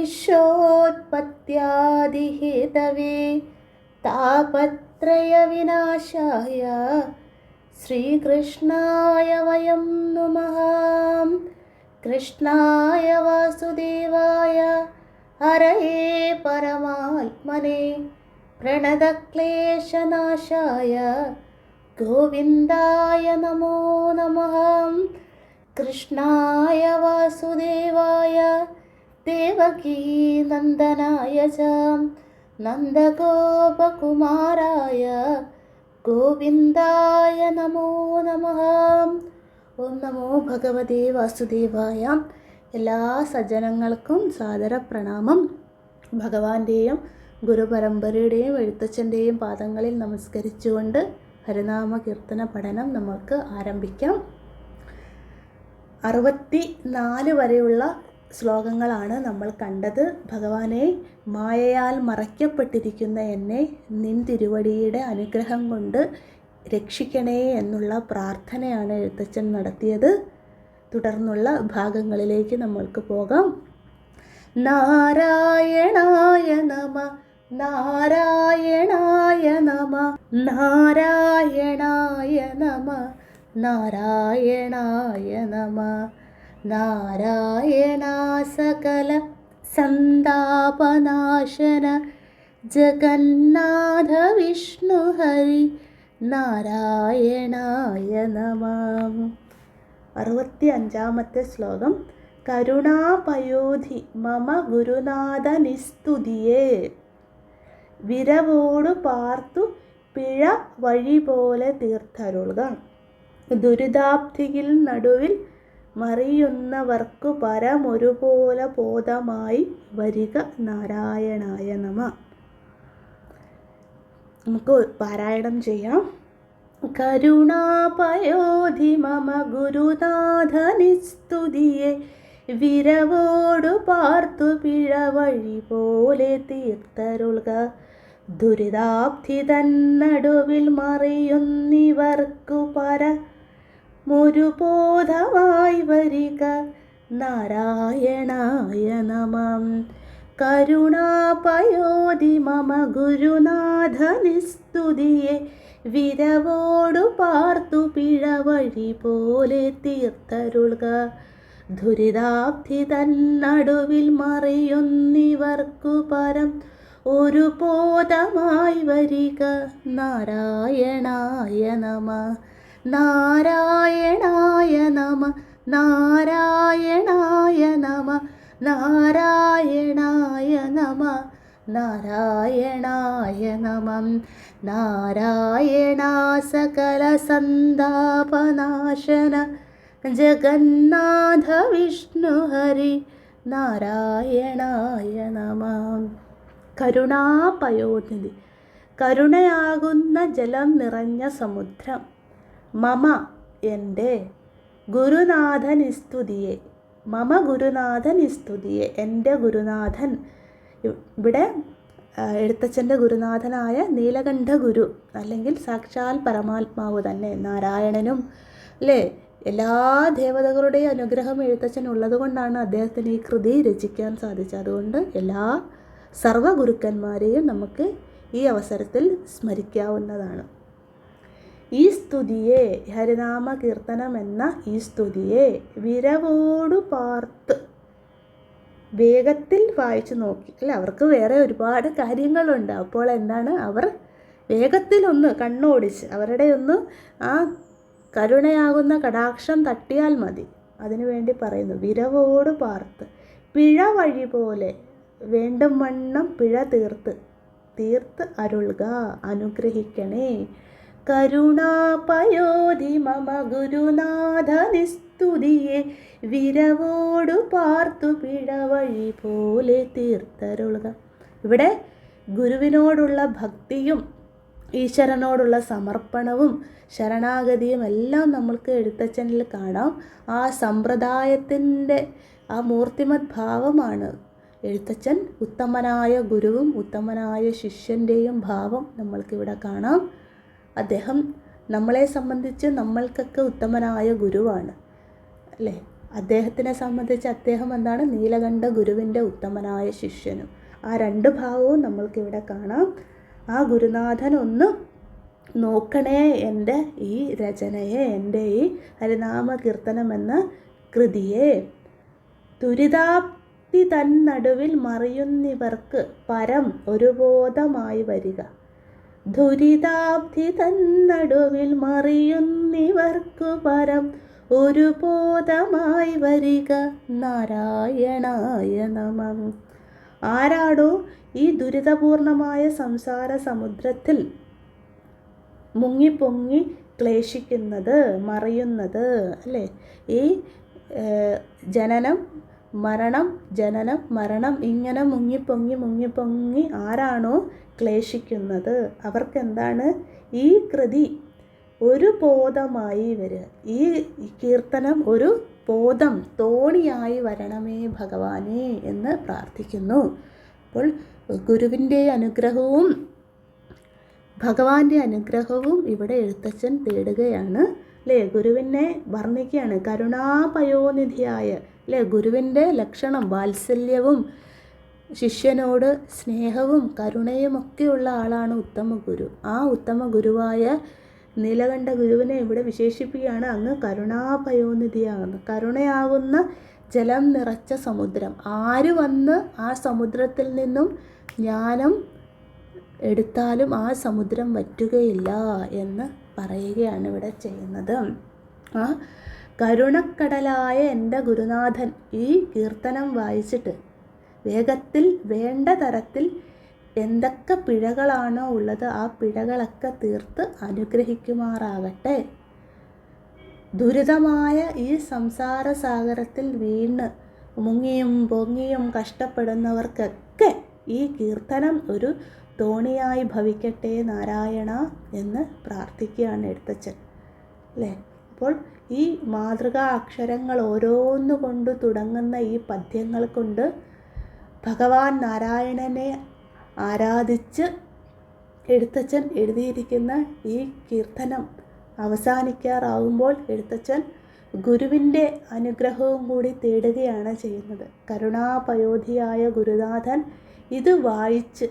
विश्वोत्पत्त्यादिहेतवे तापत्रयविनाशाय श्रीकृष्णाय वयं नुमः। कृष्णाय वासुदेवाय हरये परमात्मने प्रणतक्लेशनाशाय गोविन्दाय नमो नमः। कृष्णाय वासुदेवाय ദേവകീനന്ദനായ നന്ദഗോപകുമാരായ ഗോവിന്ദായ നമോ നമ. ഓം നമോ ഭഗവതേ വാസുദേവായ. എല്ലാ സജ്ജനങ്ങൾക്കും സാദര പ്രണാമം ഭഗവാന്റെയും ഗുരുപരമ്പരയുടെയും എഴുത്തച്ഛന്റെയും പാദങ്ങളിൽ നമസ്കരിച്ചുകൊണ്ട് ഹരിനാമ കീർത്തന പഠനം നമുക്ക് ആരംഭിക്കാം. അറുപത്തി നാല് വരെയുള്ള ശ്ലോകങ്ങളാണ് നമ്മൾ കണ്ടത്. ഭഗവാനെ മായയാൽ മറയ്ക്കപ്പെട്ടിരിക്കുന്ന എന്നെ നിൻ തിരുവടിയുടെ അനുഗ്രഹം കൊണ്ട് രക്ഷിക്കണേ എന്നുള്ള പ്രാർത്ഥനയാണ് എഴുത്തച്ഛൻ നടത്തിയത്. തുടർന്നുള്ള ഭാഗങ്ങളിലേക്ക് നമ്മൾക്ക് പോകാം. നാരായണായ നമ നാരായണായ നമ നാരായണായ നമ നാരായണായ നമ. നാരായണ സകല സന്താപനാശന ജഗന്നാഥ വിഷ്ണു ഹരി നാരായണായ നമ. അറുപത്തി അഞ്ചാമത്തെ ശ്ലോകം. കരുണാപയോധി മമ ഗുരുനാഥ നിസ്തുതിയേ വിരവോടു പാർത്തു പിഴ വഴി പോലെ തീർത്തരുളുക ദുരിതാബ്ധിയിൽ നടുവിൽ മറിയുന്നവർക്കു പരമൊരുപോലെ ബോധമായി വരിക നാരായണായ നമ. നമുക്ക് പാരായണം ചെയ്യാം. കരുണാപയോധി മമ ഗുരുനാഥനിസ്തുതിയെ വിരവോടു പാർത്തു പിഴ വഴി പോലെ തീർത്തരുളുക ദുരിതാബ്ധി തന്നടുവിൽ മറിയുന്നിവർക്കു പര മുരുബോധമായി വരിക. നാരായണായ നമം. കരുണാപയോധി മമ ഗുരുനാഥനിസ്തുതിയെ വിരവോടു പാർത്തു പിഴ വഴി പോലെ തീർത്തരുളുക ദുരിതാബ്ധി തന്നടുവിൽ മറിയുന്നിവർക്കു പരം ഒരു ബോധമായി വരിക. നാരായണായ നമ. നാരായണായ നമ നാരായണായ നമ നാരായണായ നമ നാരായണായ നമം നാരായണ സകല സന്താപനാശന ജഗന്നാഥ വിഷ്ണു ഹരി നാരായണായ നമ. കരുണാപയോനിധി കരുണയാകുന്ന ജലം നിറഞ്ഞ സമുദ്രം. മമ എന്റെ ഗുരുനാഥൻ ഇസ്തുതിയെ മമ ഗുരുനാഥൻ ഇസ്തുതിയെ എന്റെ ഗുരുനാഥൻ. ഇവിടെ എഴുത്തച്ഛന്റെ ഗുരുനാഥനായ നീലകണ്ഠ ഗുരു അല്ലെങ്കിൽ സാക്ഷാൽ പരമാത്മാവ് തന്നെ നാരായണനും അല്ലേ എല്ലാ ദേവതകളുടെയും അനുഗ്രഹം എഴുത്തച്ഛൻ ഉള്ളതുകൊണ്ടാണ് അദ്ദേഹത്തിന് ഈ കൃതി രചിക്കാൻ സാധിച്ചത്. അതുകൊണ്ട് എല്ലാ സർവഗുരുക്കന്മാരെയും നമുക്ക് ഈ അവസരത്തിൽ സ്മരിക്കാവുന്നതാണ്. ഈ സ്തുതിയെ ഹരിനാമ കീർത്തനം എന്ന ഈ സ്തുതിയെ വിരവോടു പാർത്ത് വേഗത്തിൽ വായിച്ചു നോക്കി. അല്ല അവർക്ക് വേറെ ഒരുപാട് കാര്യങ്ങളുണ്ട്. അപ്പോൾ എന്താണ് അവർ വേഗത്തിലൊന്ന് കണ്ണോടിച്ച് അവരുടെ ഒന്ന് ആ കരുണയാകുന്ന കടാക്ഷം തട്ടിയാൽ മതി. അതിനു വേണ്ടി പറയുന്നു വിരവോട് പാർത്ത് പിഴ വഴി പോലെ വേണ്ടും വണ്ണം പിഴ തീർത്ത് തീർത്ത് അരുൾക അനുഗ്രഹിക്കണേ കരുണാപയോധി മമ ഗുരുനാഥ നിസ്തുതിയെ വിരവോടു പാർത്തു പിഴ വഴി പോലെ തീർത്തരുളുക. ഇവിടെ ഗുരുവിനോടുള്ള ഭക്തിയും ഈശ്വരനോടുള്ള സമർപ്പണവും ശരണാഗതിയും എല്ലാം നമ്മൾക്ക് എഴുത്തച്ഛനിൽ കാണാം. ആ സമ്പ്രദായത്തിന്റെ ആ മൂർത്തിമത് ഭാവമാണ് എഴുത്തച്ഛൻ. ഉത്തമനായ ഗുരുവും ഉത്തമനായ ശിഷ്യന്റെയും ഭാവം നമ്മൾക്കിവിടെ കാണാം. അദ്ദേഹം നമ്മളെ സംബന്ധിച്ച് നമ്മൾക്കൊക്കെ ഉത്തമനായ ഗുരുവാണ്. അല്ലേ? അദ്ദേഹത്തിനെ സംബന്ധിച്ച് അദ്ദേഹം എന്താണ്? നീലകണ്ഠ ഗുരുവിന്റെ ഉത്തമനായ ശിഷ്യനും. ആ രണ്ട് ഭാവവും നമ്മൾക്കിവിടെ കാണാം. ആ ഗുരുനാഥൻ ഒന്ന് നോക്കണേ എന്റെ ഈ രചനയെ എന്റെ ഈ ഹരിനാമ കീർത്തനം എന്ന കൃതിയെ. ദുരിതാപ്തി നടുവിൽ മറിയുന്നിവർക്ക് പരം ഒരു ബോധമായി വരിക. ദുരിതാബ്ധി തന്നടുവിൽ മറിയുന്നിവർക്കു പരം ഒരു ബോധമായി വരിക നാരായണായ നമം. ആരാടോ ഈ ദുരിതപൂർണമായ സംസാര സമുദ്രത്തിൽ മുങ്ങിപ്പൊങ്ങി ക്ലേശിക്കുന്നത് മറിയുന്നത് അല്ലേ? ഈ ജനനം മരണം ജനനം മരണം ഇങ്ങനെ മുങ്ങിപ്പൊങ്ങി മുങ്ങിപ്പൊങ്ങി ആരാണോ ക്ലേശിക്കുന്നത്? അവർക്കെന്താണ്? ഈ കൃതി ഒരു ബോധമായി വരിക. ഈ കീർത്തനം ഒരു ബോധം തോണിയായി വരണമേ ഭഗവാനെ എന്ന് പ്രാർത്ഥിക്കുന്നു. അപ്പോൾ ഗുരുവിന്റെ അനുഗ്രഹവും ഭഗവാന്റെ അനുഗ്രഹവും ഇവിടെ എഴുത്തച്ഛൻ തേടുകയാണ്. അല്ലേ ഗുരുവിനെ വർണിക്കുകയാണ്. കരുണാപയോനിധിയായ അല്ലേ ഗുരുവിന്റെ ലക്ഷണം വാത്സല്യവും ശിഷ്യനോട് സ്നേഹവും കരുണയും ഒക്കെയുള്ള ആളാണ് ഉത്തമ ഗുരു. ആ ഉത്തമ ഗുരുവായ നീലകണ്ഠ ഗുരുവിനെ ഇവിടെ വിശേഷിപ്പിക്കുകയാണ്. അങ്ങ് കരുണാപയോനിധിയാകുന്നു കരുണയാകുന്ന ജലം നിറച്ച സമുദ്രം. ആര് വന്ന് ആ സമുദ്രത്തിൽ നിന്നും ജ്ഞാനം എടുത്താലും ആ സമുദ്രം വറ്റുകയില്ല എന്ന് പറയുകയാണ് ഇവിടെ ചെയ്യുന്നത്. ആ കരുണക്കടലായ എന്റെ ഗുരുനാഥൻ ഈ കീർത്തനം വായിച്ചിട്ട് വേഗത്തിൽ വേണ്ട തരത്തിൽ എന്തൊക്കെ പിഴകളാണോ ഉള്ളത് ആ പിഴകളൊക്കെ തീർത്ത് അനുഗ്രഹിക്കുമാറാകട്ടെ. ദുരിതമായ ഈ സംസാര സാഗരത്തിൽ വീണ് മുങ്ങിയും പൊങ്ങിയും കഷ്ടപ്പെടുന്നവർക്കൊക്കെ ഈ കീർത്തനം ഒരു തോണിയായി ഭവിക്കട്ടെ നാരായണ എന്ന് പ്രാർത്ഥിക്കുകയാണ് എഴുത്തച്ഛൻ അല്ലേ? അപ്പോൾ ഈ മാതൃകാ അക്ഷരങ്ങൾ ഓരോന്നു കൊണ്ട് തുടങ്ങുന്ന ഈ പദ്യങ്ങൾ കൊണ്ട് ഭഗവാൻ നാരായണനെ ആരാധിച്ച് എഴുത്തച്ഛൻ എഴുതിയിരിക്കുന്ന ഈ കീർത്തനം അവസാനിക്കാറാവുമ്പോൾ എഴുത്തച്ഛൻ ഗുരുവിന്റെ അനുഗ്രഹവും കൂടി തേടുകയാണ് ചെയ്യുന്നത്. കരുണാപയോധിയായ ഗുരുനാഥൻ ഇത് വായിച്ച്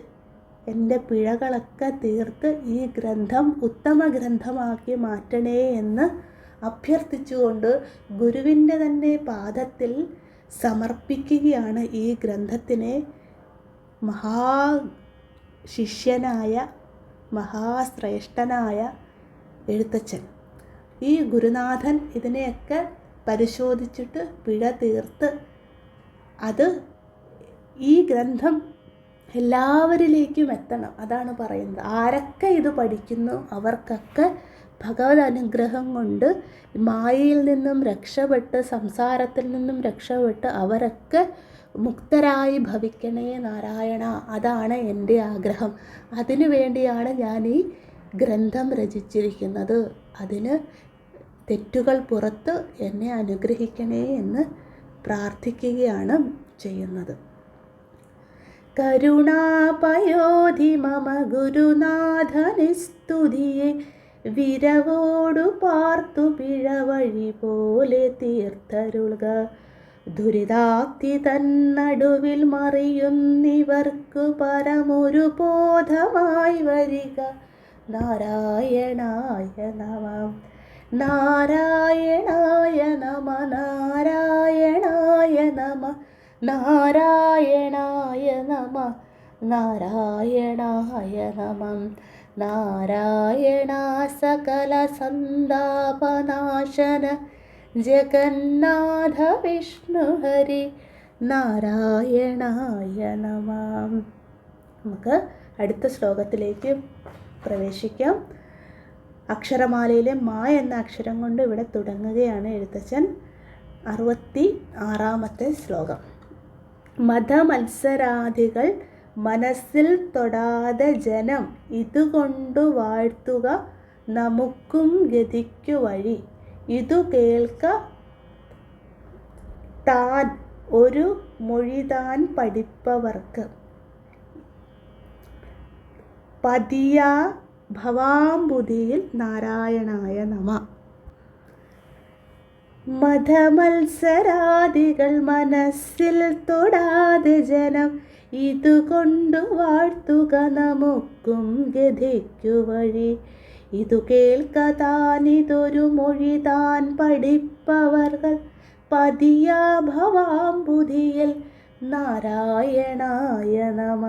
എന്റെ പിഴകളൊക്കെ തീർത്ത് ഈ ഗ്രന്ഥം ഉത്തമ ഗ്രന്ഥമാക്കി മാറ്റണേ എന്ന് അഭ്യർത്ഥിച്ചുകൊണ്ട് ഗുരുവിന്റെ തന്നെ പാദത്തിൽ സമർപ്പിക്കുകയാണ് ഈ ഗ്രന്ഥത്തിനെ. മഹാ ശിഷ്യനായ മഹാശ്രേഷ്ഠനായ എഴുത്തച്ഛൻ. ഈ ഗുരുനാഥൻ ഇതിനെയൊക്കെ പരിശോധിച്ചിട്ട് പിഴ തീർത്ത് അത് ഈ ഗ്രന്ഥം എല്ലാവരിലേക്കും എത്തണം. അതാണ് പറയുന്നത്. ആരൊക്കെ ഇത് പഠിക്കുന്നു അവർക്കൊക്കെ ഭഗവത് അനുഗ്രഹം കൊണ്ട് മായയിൽ നിന്നും രക്ഷപ്പെട്ട് സംസാരത്തിൽ നിന്നും രക്ഷപ്പെട്ട് അവരൊക്കെ മുക്തരായി ഭവിക്കണേ നാരായണ. അതാണ് എന്റെ ആഗ്രഹം. അതിനു വേണ്ടിയാണ് ഞാൻ ഈ ഗ്രന്ഥം രചിച്ചിരിക്കുന്നത്. അതിന് തെറ്റുകൾ പുറത്ത് എന്നെ അനുഗ്രഹിക്കണേ എന്ന് പ്രാർത്ഥിക്കുകയാണ് ചെയ്യുന്നത്. കരുണാപയോധി മമ ഗുരുനാഥനിസ്തുതിയെ വിരവോടു പാർത്തു പിഴവഴി പോലെ തീർത്തരുളുക. ദുരിതാക്തി തന്നടുവിൽ മറിയുന്നിവർക്കു പരമൊരു ബോധമായി വരിക. നാരായണായ നമ. നാരായണായ നമ നാരായണായ നമ. നാരായണായ നമ. നാരായണായ നമം. നാരായണ സകല സന്താപനാശന. ജഗന്നാഥ വിഷ്ണു ഹരി. നാരായണായ നമ. നമുക്ക് അടുത്ത ശ്ലോകത്തിലേക്ക് പ്രവേശിക്കാം. അക്ഷരമാലയിലെ മാ എന്ന അക്ഷരം കൊണ്ട് ഇവിടെ തുടങ്ങുകയാണ് എഴുത്തച്ഛൻ. അറുപത്തി ആറാമത്തെ ശ്ലോകം. മതമത്സരാദികൾ മനസ്സിൽ തൊടാതെ ജനം ഇതുകൊണ്ടു വാഴ്ത്തുക നമുക്കും ഗതിക്കു വഴി. ഇതു കേൾക്ക താൻ ഒരു മൊഴിതാൻ പഠിപ്പവർക്ക്. പതിയാ ഭവാംബുധിയിൽ നാരായണായ നമ. മതമത്സരാദികൾ മനസ്സിൽ തൊടാതെ ജനം ഇതുകൊണ്ടു വാഴ്ത്തുക നമുക്കും ഗതിക്കു വഴി. ഇതു കേൾക്കതാനിതൊരു മൊഴി താൻ പഠിപ്പവർകൾ പതിയാ ഭവാംബുധിയിൽ നാരായണായ നമ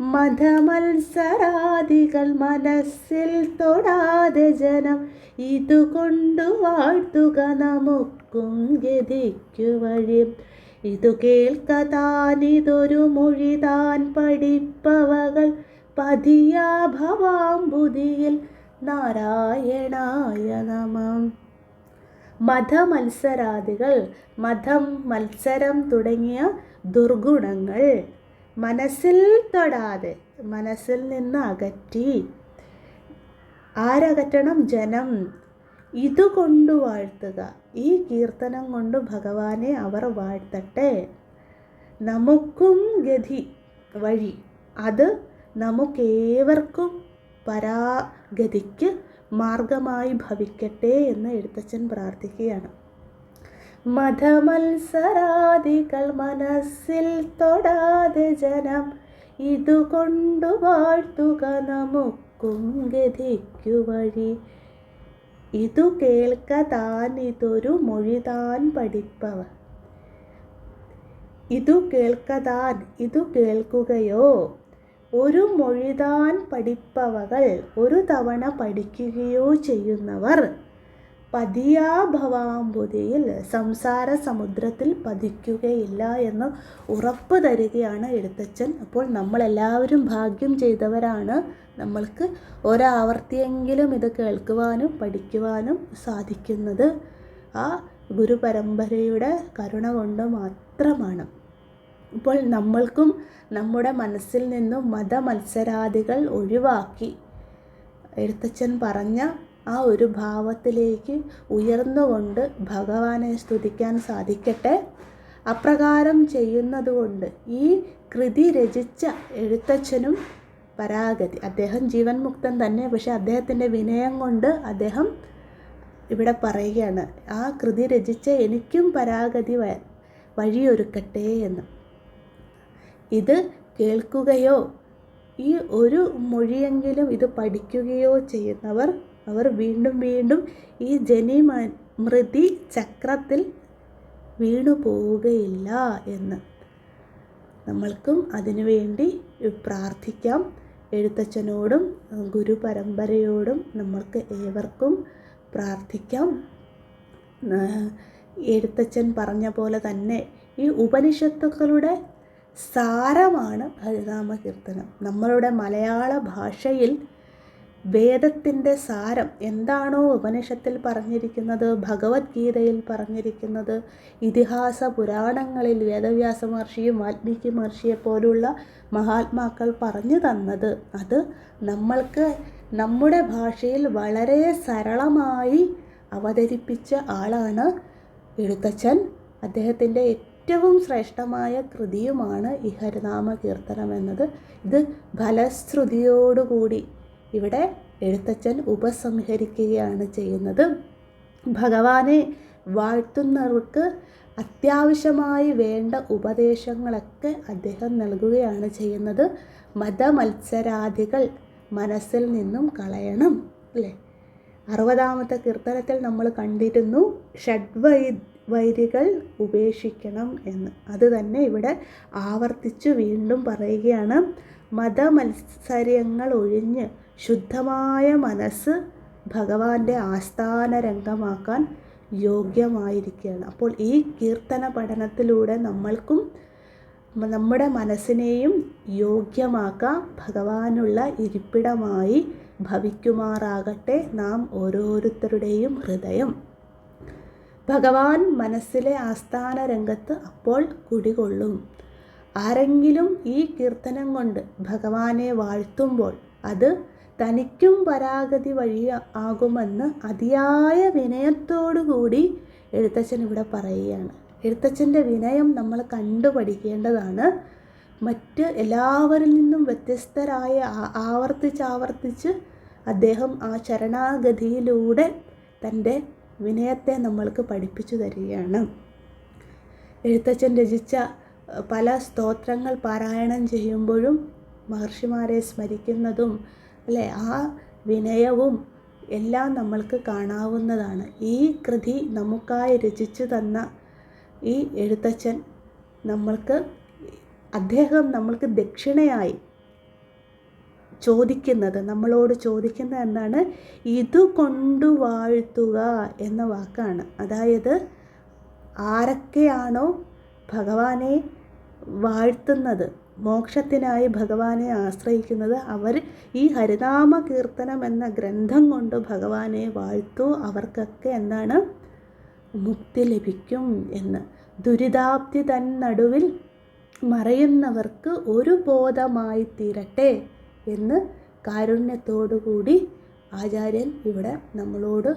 മതമത്സരാദികൾ മനസ്സിൽ തൊടാതെ ജനം ഇതുകൊണ്ടു വാഴ്ത്തുക നമുക്കും ഗതിക്കു വഴി. ഇതു കേൾക്കതാനിതൊരു മൊഴി താൻ പഠിപ്പവകൾ. പതിയാ ഭവാംബുതിയിൽ നാരായണായ നമം. മതമത്സരാദികൾ മതം മത്സരം തുടങ്ങിയ ദുർഗുണങ്ങൾ മനസ്സിൽ തൊടാതെ മനസ്സിൽ നിന്ന് അകറ്റി. ആരകറ്റണം ജനം? ഇതുകൊണ്ട് വാഴ്ത്തുക. ഈ കീർത്തനം കൊണ്ട് ഭഗവാനെ അവർ വാഴ്ത്തട്ടെ. നമുക്കും ഗതി വഴി. അത് നമുക്കേവർക്കും പരാഗതിക്ക് മാർഗമായി ഭവിക്കട്ടെ എന്ന് എഴുത്തച്ഛൻ പ്രാർത്ഥിക്കുകയാണ്. മതമത്സരാദികൾ മനസ്സിൽ തൊടാതെ ജനം ഇതുകൊണ്ടു വാഴ്ത്തുക നമുക്കും ഗതിക്കു വഴി. ഇതു കേൾക്ക താൻ ഇതൊരു മൊഴി താൻ പഠിപ്പവർ ഇതു കേൾക്കതാൻ ഇതു കേൾക്കുകയോ? ഒരു മൊഴിതാൻ പഠിപ്പവകൾ ഒരു തവണ പഠിക്കുകയോ ചെയ്യുന്നവർ പതിയാ ഭവാംബുതിയിൽ സംസാര സമുദ്രത്തിൽ പതിക്കുകയില്ല എന്ന് ഉറപ്പ് തരികയാണ് എഴുത്തച്ഛൻ. അപ്പോൾ നമ്മളെല്ലാവരും ഭാഗ്യം ചെയ്തവരാണ്. നമ്മൾക്ക് ഒരാവർത്തിയെങ്കിലും ഇത് കേൾക്കുവാനും പഠിക്കുവാനും സാധിക്കുന്നത് ആ ഗുരുപരമ്പരയുടെ കരുണ കൊണ്ട് മാത്രമാണ്. ഇപ്പോൾ നമ്മൾക്കും നമ്മുടെ മനസ്സിൽ നിന്നും മതമത്സരാദികൾ ഒഴിവാക്കി. എഴുത്തച്ഛൻ പറഞ്ഞ ആ ഒരു ഭാവത്തിലേക്ക് ഉയർന്നുകൊണ്ട് ഭഗവാനെ സ്തുതിക്കാൻ സാധിക്കട്ടെ. അപ്രകാരം ചെയ്യുന്നതുകൊണ്ട് ഈ കൃതി രചിച്ച എഴുത്തച്ഛനും പരാഗതി. അദ്ദേഹം ജീവൻ മുക്തൻ തന്നെ പക്ഷെ അദ്ദേഹത്തിന്റെ വിനയം കൊണ്ട് അദ്ദേഹം ഇവിടെ പറയുകയാണ് ആ കൃതി രചിച്ച എനിക്കും പരാഗതി വഴിയൊരുക്കട്ടെ എന്ന്. ഇത് കേൾക്കുകയോ ഈ ഒരു മൊഴിയെങ്കിലും ഇത് പഠിക്കുകയോ ചെയ്യുന്നവർ അവർ വീണ്ടും വീണ്ടും ഈ ജനി മൃതി ചക്രത്തിൽ വീണു പോവുകയില്ല എന്ന്. നമ്മൾക്കും അതിനുവേണ്ടി പ്രാർത്ഥിക്കാം. എഴുത്തച്ഛനോടും ഗുരു പരമ്പരയോടും നമ്മൾക്ക് ഏവർക്കും പ്രാർത്ഥിക്കാം. എഴുത്തച്ഛൻ പറഞ്ഞ പോലെ തന്നെ ഈ ഉപനിഷത്തുക്കളുടെ സാരമാണ് ഹരിനാമ കീർത്തനം നമ്മളുടെ മലയാള ഭാഷയിൽ വേദത്തിന്റെ സാരം എന്താണോ ഉപനിഷത്തിൽ പറഞ്ഞിരിക്കുന്നത് ഭഗവത്ഗീതയിൽ പറഞ്ഞിരിക്കുന്നത് ഇതിഹാസ പുരാണങ്ങളിൽ വേദവ്യാസ മഹർഷിയും വാൽമീകി മഹർഷിയെ പോലുള്ള മഹാത്മാക്കൾ പറഞ്ഞു തന്നത്. അത് നമ്മൾക്ക് നമ്മുടെ ഭാഷയിൽ വളരെ സരളമായി അവതരിപ്പിച്ച ആളാണ് എഴുത്തച്ഛൻ. അദ്ദേഹത്തിന്റെ ഏറ്റവും ശ്രേഷ്ഠമായ കൃതിയുമാണ് ഈ ഹരിനാമ കീർത്തനം എന്നത്. ഇത് ഫലശ്രുതിയോടുകൂടി ഇവിടെ എഴുത്തച്ഛൻ ഉപസംഹരിക്കുകയാണ് ചെയ്യുന്നത്. ഭഗവാനെ വാഴ്ത്തുന്നവർക്ക് അത്യാവശ്യമായി വേണ്ട ഉപദേശങ്ങളൊക്കെ അദ്ദേഹം നൽകുകയാണ് ചെയ്യുന്നത്. മതമത്സരാദികൾ മനസ്സിൽ നിന്നും കളയണം അല്ലേ? അറുപതാമത്തെ കീർത്തനത്തിൽ നമ്മൾ കണ്ടിരുന്നു ഷഡ്വൈ വൈരികൾ ഉപേക്ഷിക്കണം എന്ന്. അത് തന്നെ ഇവിടെ ആവർത്തിച്ചു വീണ്ടും പറയുകയാണ്. മതമത്സര്യങ്ങൾ ഒഴിഞ്ഞ് ശുദ്ധമായ മനസ്സ് ഭഗവാന്റെ ആസ്ഥാന രംഗമാക്കാൻ യോഗ്യമായിരിക്കുകയാണ്. അപ്പോൾ ഈ കീർത്തന പഠനത്തിലൂടെ നമ്മൾക്കും നമ്മുടെ മനസ്സിനെയും യോഗ്യമാക്കാം ഭഗവാനുള്ള ഇരിപ്പിടമായി ഭവിക്കുമാറാകട്ടെ നാം ഓരോരുത്തരുടെയും ഹൃദയം. ഭഗവാൻ മനസ്സിലെ ആസ്ഥാന രംഗത്ത് അപ്പോൾ കുടികൊള്ളും. ആരെങ്കിലും ഈ കീർത്തനം കൊണ്ട് ഭഗവാനെ വാഴ്ത്തുമ്പോൾ അത് തനിക്കും പരാഗതി വഴി ആകുമെന്ന് അതിയായ വിനയത്തോടുകൂടി എഴുത്തച്ഛൻ ഇവിടെ പറയുകയാണ്. എഴുത്തച്ഛന്റെ വിനയം നമ്മൾ കണ്ടുപഠിക്കേണ്ടതാണ് മറ്റ് എല്ലാവരിൽ നിന്നും വ്യത്യസ്തരായ ആവർത്തിച്ചാവർത്തിച്ച് ആവർത്തിച്ച് അദ്ദേഹം ആ ശരണാഗതിയിലൂടെ തന്റെ വിനയത്തെ നമ്മൾക്ക് പഠിപ്പിച്ചു തരികയാണ്. എഴുത്തച്ഛൻ രചിച്ച പല സ്തോത്രങ്ങൾ പാരായണം ചെയ്യുമ്പോഴും മഹർഷിമാരെ സ്മരിക്കുന്നതും അല്ലേ? ആ വിനയവും എല്ലാം നമ്മൾക്ക് കാണാവുന്നതാണ്. ഈ കൃതി നമുക്കായി രചിച്ചു തന്ന ഈ എഴുത്തച്ഛൻ നമ്മൾക്ക് അദ്ദേഹം നമ്മൾക്ക് ദക്ഷിണയായി ചോദിക്കുന്നത് നമ്മളോട് ചോദിക്കുന്നത് എന്താണ് ഇതു കൊണ്ടു വാഴ്ത്തുക എന്ന വാക്കാണ്. അതായത് ആരൊക്കെയാണോ ഭഗവാനെ വാഴ്ത്തുന്നത്? മോക്ഷത്തിനായി ഭഗവാനെ ആശ്രയിക്കുന്നത് അവർ. ഈ ഹരിനാമ കീർത്തനം എന്ന ഗ്രന്ഥം കൊണ്ട് ഭഗവാനെ വാഴ്ത്തു അവർക്കൊക്കെ എന്താണ്? മുക്തി ലഭിക്കും എന്ന്. ദുരിതാപ്തി തൻ നടുവിൽ മറയുന്നവർക്ക് ഒരു ബോധമായി തീരട്ടെ എന്ന് കാരുണ്യത്തോടുകൂടി ആചാര്യൻ ഇവിടെ നമ്മളോട്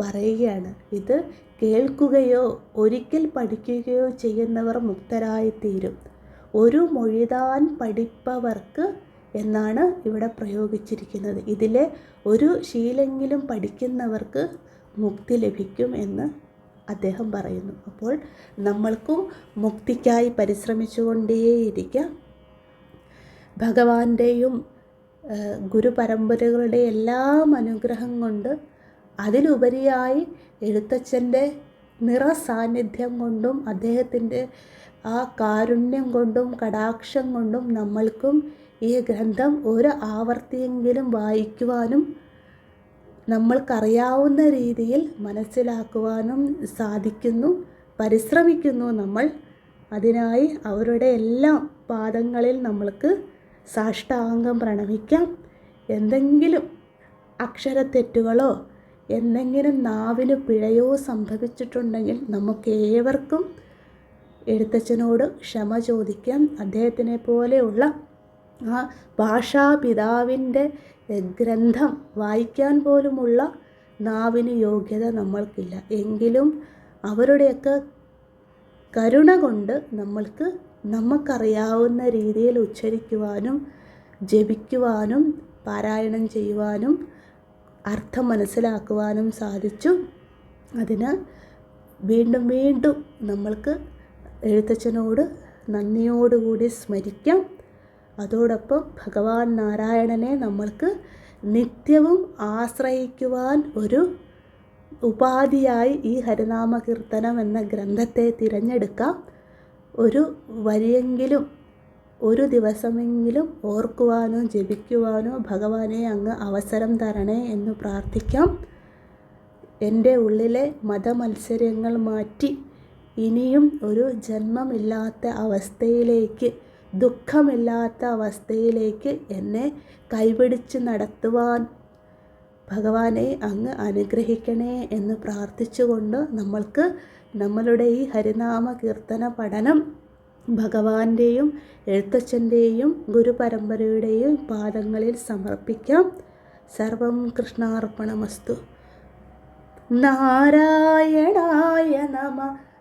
പറയുകയാണ്. ഇത് കേൾക്കുകയോ ഒരിക്കൽ പഠിക്കുകയോ ചെയ്യുന്നവർ മുക്തരായിത്തീരും. ഒരു മൊഴിതാൻ പഠിപ്പവർക്ക് എന്നാണ് ഇവിടെ പ്രയോഗിച്ചിരിക്കുന്നത്. ഇതിലെ ഒരു ശീലെങ്കിലും പഠിക്കുന്നവർക്ക് മുക്തി ലഭിക്കും എന്ന് അദ്ദേഹം പറയുന്നു. അപ്പോൾ നമ്മൾക്കും മുക്തിക്കായി പരിശ്രമിച്ചുകൊണ്ടേയിരിക്കാം. ഭഗവാന്റെയും ഗുരുപരമ്പരകളുടെ എല്ലാം അനുഗ്രഹം കൊണ്ട് അതിലുപരിയായി എഴുത്തച്ഛന്റെ നിറസാന്നിധ്യം കൊണ്ടും അദ്ദേഹത്തിന്റെ ആ കാരുണ്യം കൊണ്ടും കടാക്ഷം കൊണ്ടും നമ്മൾക്കും ഈ ഗ്രന്ഥം ഒരു ആവർത്തിയെങ്കിലും വായിക്കുവാനും നമ്മൾക്കറിയാവുന്ന രീതിയിൽ മനസ്സിലാക്കുവാനും സാധിക്കുന്നു പരിശ്രമിക്കുന്നു നമ്മൾ. അതിനായി അവരുടെ എല്ലാ പാദങ്ങളിൽ നമ്മൾക്ക് സാഷ്ടാംഗം പ്രണമിക്കാം. എന്തെങ്കിലും അക്ഷരത്തെറ്റുകളോ എന്തെങ്കിലും നാവിന് പിഴയോ സംഭവിച്ചിട്ടുണ്ടെങ്കിൽ നമുക്കേവർക്കും എഴുത്തച്ഛനോട് ക്ഷമ ചോദിക്കാം. അദ്ദേഹത്തിനെ പോലെയുള്ള ആ ഭാഷാപിതാവിന്റെ ഗ്രന്ഥം വായിക്കാൻ പോലുമുള്ള നാവിന് യോഗ്യത നമ്മൾക്കില്ല. എങ്കിലും അവരുടെയൊക്കെ കരുണ കൊണ്ട് നമ്മൾക്ക് നമുക്കറിയാവുന്ന രീതിയിൽ ഉച്ചരിക്കുവാനും ജപിക്കുവാനും പാരായണം ചെയ്യുവാനും അർത്ഥം മനസ്സിലാക്കുവാനും സാധിച്ചു. അതിന് വീണ്ടും വീണ്ടും നമ്മൾക്ക് എഴുത്തച്ഛനോട് നന്ദിയോടുകൂടി സ്മരിക്കാം. അതോടൊപ്പം ഭഗവാൻ നാരായണനെ നമ്മൾക്ക് നിത്യവും ആശ്രയിക്കുവാൻ ഒരു ഉപാധിയായി ഈ ഹരിനാമ കീർത്തനം എന്ന ഗ്രന്ഥത്തെ തിരഞ്ഞെടുക്കാം. ഒരു വരിയെങ്കിലും ഒരു ദിവസമെങ്കിലും ഓർക്കുവാനോ ജപിക്കുവാനോ ഭഗവാനെ അങ്ങ് അവസരം തരണേ എന്ന് പ്രാർത്ഥിക്കാം. എന്റെ ഉള്ളിലെ മതമത്സര്യങ്ങൾ മാറ്റി ഇനിയും ഒരു ജന്മമില്ലാത്ത അവസ്ഥയിലേക്ക് ദുഃഖമില്ലാത്ത അവസ്ഥയിലേക്ക് എന്നെ കൈപിടിച്ച് നടത്തുവാൻ ഭഗവാനെ അങ്ങ് അനുഗ്രഹിക്കണേ എന്ന് പ്രാർത്ഥിച്ചുകൊണ്ട് നമ്മൾക്ക് നമ്മളുടെ ഈ ഹരിനാമ കീർത്തന പഠനം ഭഗവാന്റെയും എഴുത്തച്ഛന്റെയും ഗുരുപരമ്പരയുടെയും പാദങ്ങളിൽ സമർപ്പിക്കാം. സർവം കൃഷ്ണാർപ്പണമസ്തു. നാരായണായ നമ.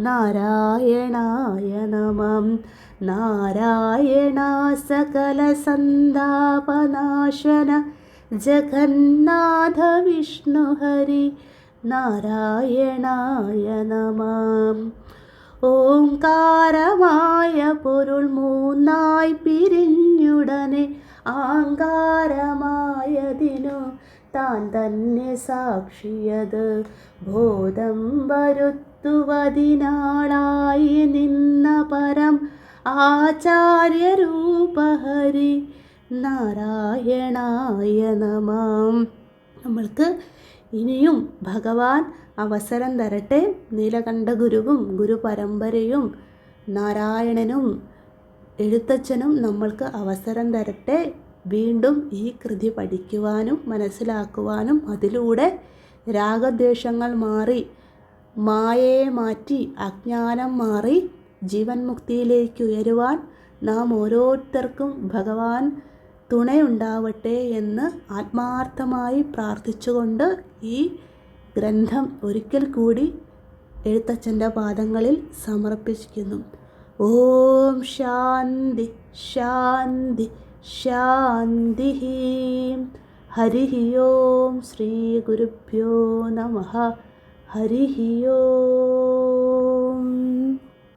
നാരായണായ നമം. നാരായണ സകല സന്താപനാശന ജഗന്നാഥ വിഷ്ണുഹരി നാരായണായ നമം. ഓംകാരമായ പൊരുൾ മൂന്നായി പിരിഞ്ഞുടനെ ആങ്കാരമായതിനു താൻ തന്നെ സാക്ഷിയത്. ബോധം വരുത്തുവതിനാളായി നിന്ന പരം ആചാര്യരൂപഹരി നാരായണായ നമം. നമ്മൾക്ക് ഇനിയും ഭഗവാൻ അവസരം തരട്ടെ. നീലകണ്ഠ ഗുരുവും ഗുരുപരമ്പരയും നാരായണനും എഴുത്തച്ഛനും നമ്മൾക്ക് അവസരം തരട്ടെ. വീണ്ടും ഈ കൃതി പഠിക്കുവാനും മനസ്സിലാക്കുവാനും അതിലൂടെ രാഗദ്വേഷങ്ങൾ മാറി മായയെ മാറ്റി അജ്ഞാനം മാറി ജീവൻ മുക്തിയിലേക്ക് ഉയരുവാൻ നാം ഓരോരുത്തർക്കും ഭഗവാൻ തുണയുണ്ടാവട്ടെ എന്ന് ആത്മാർത്ഥമായി പ്രാർത്ഥിച്ചുകൊണ്ട് ഈ ഗ്രന്ഥം ഒരിക്കൽ കൂടി എഴുത്തച്ഛന്റെ പാദങ്ങളിൽ സമർപ്പിച്ചിരിക്കുന്നു. ഓം ശാന്തി ശാന്തി ശാന്തി. ഹരി ഓം ശ്രീ ഗുരുഭ്യോ നമ. ഹരി ഓം